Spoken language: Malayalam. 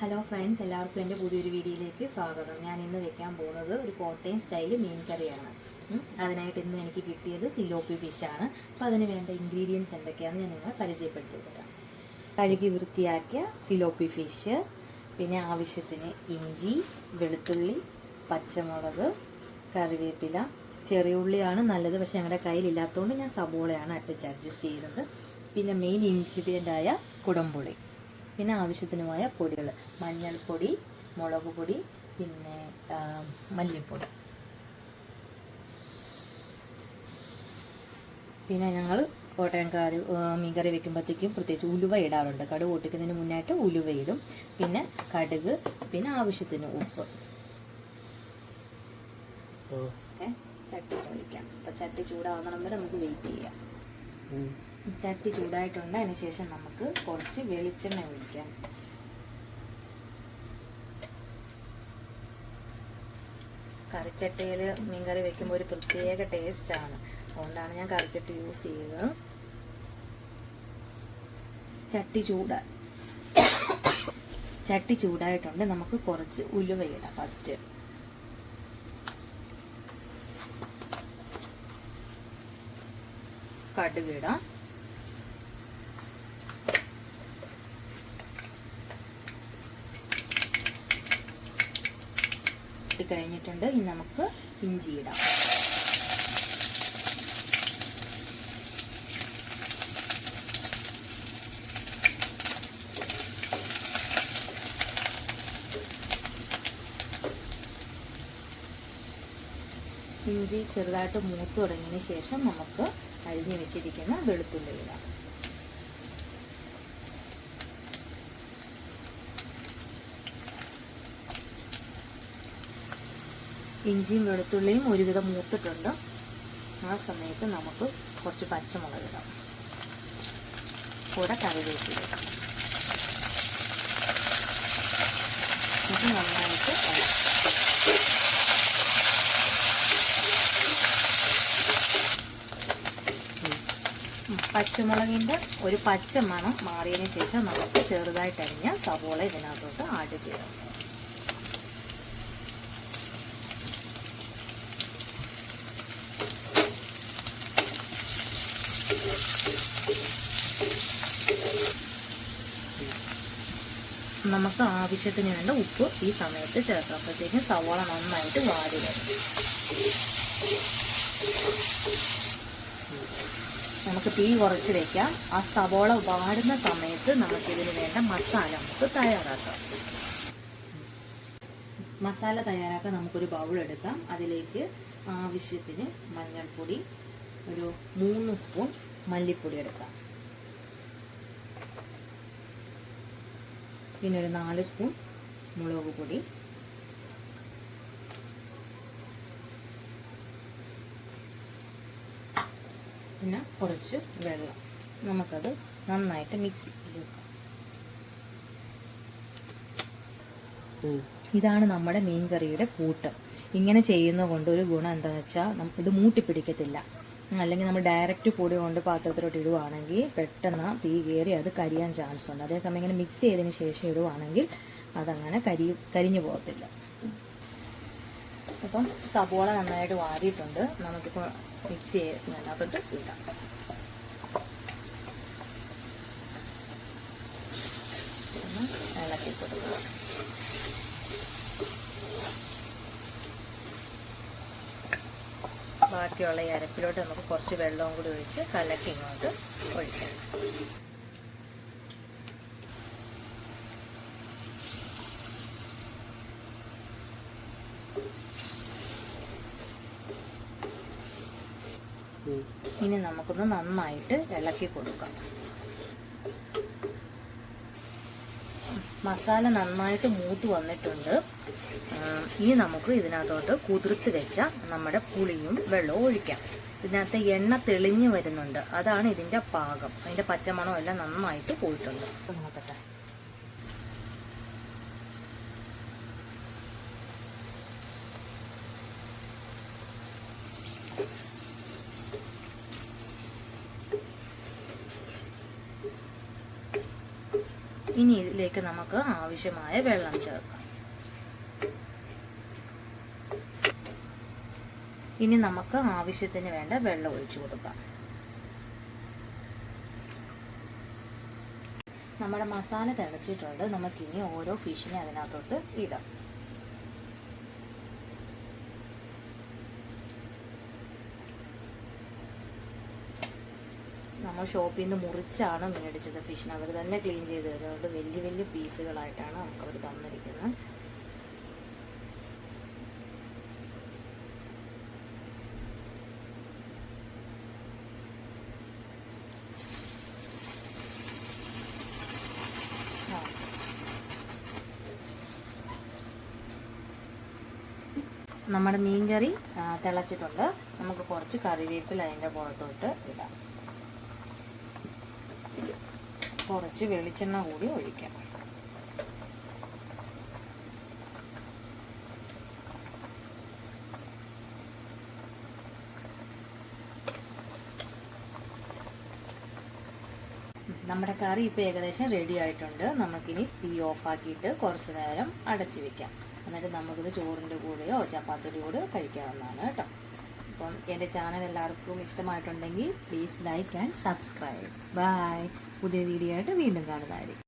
ഹലോ ഫ്രണ്ട്സ് എല്ലാവർക്കും എന്റെ പുതിയൊരു വീഡിയോയിലേക്ക് സ്വാഗതം. ഞാൻ ഇന്ന് വെക്കാൻ പോകുന്നത് ഒരു കോട്ടയം സ്റ്റൈൽ മീൻ കറിയാണ്. അതിനായിട്ട് ഇന്ന് എനിക്ക് കിട്ടിയത് സിലോപ്പി ഫിഷാണ് അപ്പോൾ അതിന് വേണ്ട ഇൻഗ്രീഡിയൻസ് എന്തൊക്കെയാണെന്ന് ഞാൻ നിങ്ങളെ പരിചയപ്പെടുത്തി തരാം കഴുകി വൃത്തിയാക്കിയ സിലോപ്പി ഫിഷ് പിന്നെ ആവശ്യത്തിന് ഇഞ്ചി വെളുത്തുള്ളി പച്ചമുളക് കറിവേപ്പില. ചെറിയ ഉള്ളിയാണ് നല്ലത് പക്ഷെ ഞങ്ങളുടെ കയ്യിലില്ലാത്തതുകൊണ്ട് ഞാൻ സബോളയാണ് അട്ടിച്ച് അഡ്ജസ്റ്റ് ചെയ്യുന്നത്. പിന്നെ മെയിൻ ഇൻഗ്രീഡിയന്റ് ആയ കുടംപുളി. പിന്നെ ആവശ്യത്തിനുമായ പൊടികൾ. മഞ്ഞൾപ്പൊടി മുളക് പൊടി പിന്നെ മല്ലിപ്പൊടി. പിന്നെ ഞങ്ങൾ കോട്ടയംകാർ മീൻകറി വെക്കുമ്പോഴത്തേക്കും പ്രത്യേകിച്ച് ഉലുവ ഇടാറുണ്ട്. കടുക് പൊട്ടിക്കുന്നതിന് മുന്നായിട്ട് ഉലുവ ഇടും. പിന്നെ കടുക് പിന്നെ ആവശ്യത്തിന് ഉപ്പ്. ഓക്കെ. ചട്ടി ചോദിക്കാം അപ്പം ചട്ടി ചൂടാവുന്ന നമ്മൾ നമുക്ക് വെയിറ്റ് ചെയ്യാം. ചട്ടി ചൂടായിട്ടുണ്ട്. അതിന് ശേഷം നമുക്ക് കുറച്ച് വെളിച്ചെണ്ണ ഒഴിക്കാം. കറിച്ചട്ടിയിൽ മീൻകറി വെക്കുമ്പോൾ ഒരു പ്രത്യേക ടേസ്റ്റാണ് അതുകൊണ്ടാണ് ഞാൻ കറിച്ചട്ടി യൂസ് ചെയ്തത്. ചട്ടി ചൂട ചട്ടി ചൂടായിട്ടുണ്ട്. നമുക്ക് കുറച്ച് ഉലുവയിടാം ഫസ്റ്റ് കടുക് ഇടാം ഇട്ട് കഴിഞ്ഞിട്ടുണ്ട്. ഇനി നമുക്ക് ഇഞ്ചി ഇടാം. ഇഞ്ചി ചെറുതായിട്ട് മൂത്ത് തുടങ്ങിയതിന് ശേഷം നമുക്ക് അരിഞ്ഞു വെച്ചിരിക്കുന്ന വെളുത്തുള്ളി ഇടാം. ഇഞ്ചിയും വെളുത്തുള്ളിയും ഒരുവിധം മൂത്തിട്ടുണ്ട്. ആ സമയത്ത് നമുക്ക് കുറച്ച് പച്ചമുളക് ഇടാം. കൂടെ കറിവേപ്പില ഇത് നന്നായിട്ട്. പച്ചമുളകിന്റെ ഒരു പച്ച മണം മാറിയതിന് ശേഷം നമുക്ക് ചെറുതായിട്ടരിഞ്ഞ സവോള ഇതിനകത്തോട്ട് ആഡ് ചെയ്യാം. നമുക്ക് ആവശ്യത്തിന് വേണ്ട ഉപ്പ് ഈ സമയത്ത് ചേർക്കാം. അപ്പോഴത്തേക്കും സവാള നന്നായിട്ട് വാടി വരും. നമുക്ക് തീ കുറച്ച് വെക്കാം. ആ സവോള വാടുന്ന സമയത്ത് നമുക്കിതിന് വേണ്ട മസാല നമുക്ക് തയ്യാറാക്കാം. മസാല തയ്യാറാക്കാൻ നമുക്കൊരു ബൗൾ എടുക്കാം. അതിലേക്ക് ആവശ്യത്തിന് മഞ്ഞൾപ്പൊടി ഒരു മൂന്ന് സ്പൂൺ മല്ലിപ്പൊടി എടുക്കാം. പിന്നെ ഒരു നാല് സ്പൂൺ മുളക് പൊടി. പിന്നെ കുറച്ച് വെള്ളം. നമുക്കത് നന്നായിട്ട് മിക്സ് ചെയ്ത് വെക്കാം. ഇതാണ് നമ്മുടെ മീൻ കറിയുടെ കൂട്ട്. ഇങ്ങനെ ചെയ്യുന്നത് കൊണ്ട് ഒരു ഗുണം എന്താണെന്ന് വെച്ചാൽ ഇത് മൂട്ടി പിടിക്കത്തില്ല അല്ലെങ്കിൽ നമ്മൾ ഡയറക്റ്റ് പൊടി കൊണ്ട് പാത്രത്തിലോട്ട് ഇടുവാണെങ്കിൽ പെട്ടെന്ന് തീ കയറി അത് കരിയാൻ ചാൻസ് ഉണ്ട്. അതേസമയം ഇങ്ങനെ മിക്സ് ചെയ്തതിന് ശേഷം ഇടുവാണെങ്കിൽ അതങ്ങനെ കരി കരിഞ്ഞു പോകത്തില്ല. അപ്പം സബോള നന്നായിട്ട് വാരിയിട്ടുണ്ട്. നമുക്കിപ്പോൾ മിക്സ് ചെയ്യുന്നതിനകത്തോട്ട് ഇടാം. ബാക്കിയുള്ള ഈ അരപ്പിലോട്ട് നമുക്ക് കുറച്ച് വെള്ളവും കൂടി ഒഴിച്ച് കലക്കി ഇങ്ങോട്ട് ഒഴിക്കണം. ഇനി നമുക്കൊന്ന് നന്നായിട്ട് ഇളക്കി കൊടുക്കാം. മസാല നന്നായിട്ട് മൂത്ത് വന്നിട്ടുണ്ട്. ഇനി നമുക്ക് ഇതിനകത്തോട്ട് കുതിർത്ത് വെച്ച നമ്മുടെ പുളിയും വെള്ളവും ഒഴിക്കാം. ഇതിനകത്ത് എണ്ണ തെളിഞ്ഞു വരുന്നുണ്ട്. അതാണ് ഇതിന്റെ പാകം. അതിന്റെ പച്ചമണം എല്ലാം നന്നായിട്ട് പോയിട്ടുണ്ട്. നോക്കട്ടെ ഇനി ഇതിലേക്ക് നമുക്ക് ആവശ്യമായ വെള്ളം ചേർക്കാം. ഇനി നമുക്ക് ആവശ്യത്തിന് വേണ്ട വെള്ളം ഒഴിച്ചു കൊടുക്കാം. നമ്മുടെ മസാല തിളച്ചിട്ടുണ്ട്. നമുക്കിനി ഓരോ ഫിഷിനെ അതിനകത്തോട്ട് ഇടാം. നമ്മൾ ഷോപ്പിൽ നിന്ന് മുറിച്ചാണ് മേടിച്ചത്. ഫിഷിന് അവർ തന്നെ ക്ലീൻ ചെയ്ത് തരും. അതുകൊണ്ട് വലിയ വലിയ പീസുകളായിട്ടാണ് നമുക്ക് അവർ തന്നിരിക്കുന്നത് നമ്മുടെ മീൻകറി തിളച്ചിട്ടുണ്ട്. നമുക്ക് കുറച്ച് കറിവേപ്പില അതിന്റെ പുറത്തോട്ട് ഇടാം. കുറച്ച് വെളിച്ചെണ്ണ കൂടി ഒഴിക്കാം. നമ്മുടെ കറി ഇപ്പോൾ ഏകദേശം റെഡി ആയിട്ടുണ്ട്. നമുക്കിനി തീ ഓഫാക്കിയിട്ട് കുറച്ച് നേരം അടച്ചു വെക്കാം. എന്നിട്ട് നമുക്കിത് ചോറിന്റെ കൂടെയോ ചപ്പാത്തിയുടെ കൂടെയോ കഴിക്കാവുന്നതാണ് കേട്ടോ. അപ്പം എന്റെ ചാനൽ എല്ലാവർക്കും ഇഷ്ടമായിട്ടുണ്ടെങ്കിൽ please like and subscribe bye പുതിയ വീഡിയോ ആയിട്ട് വീണ്ടും കാണുന്നതായിരിക്കും.